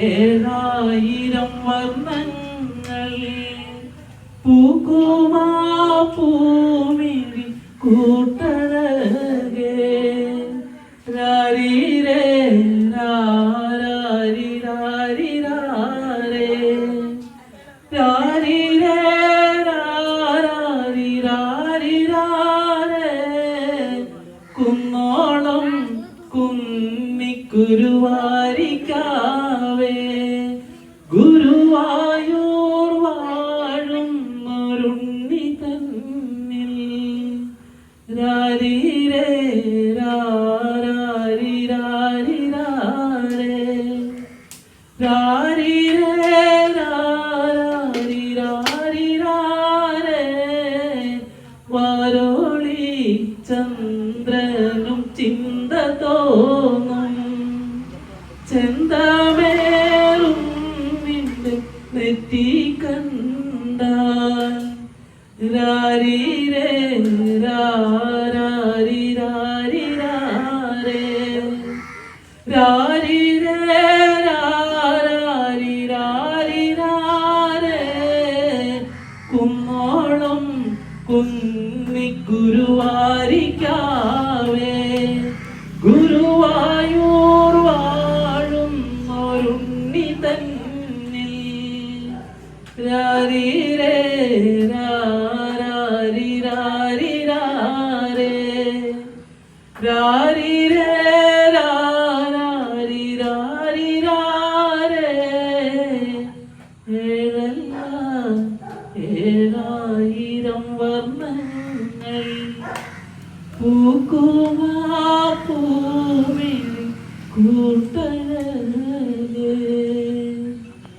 ഏഴായിരം വർണങ്ങളിൽ പൂക്കുമാ കുന്നിക്കുരുവാരിക്കാവേ ഗുരുവായൂർ വാഴും ഒരുണ്ണി തന്നിൽ. രാരീരേ രാരാരി ചന്ദ്രനും ചിന്ത തോന്നും. ചെന്തമേറും നിന്റെ നെറ്റി കണ്ടാൽ രാരിരേ രാരാരി രാരിരാരേ. രാരിരേ രാരാരി രാരിരാരേ. കുന്നോളം കുന്നിക്കുരുവാരിക്കാവേ വർണങ്ങൾ പൂക്കുമാ പൂവിൽ കൂട്ടഴകേ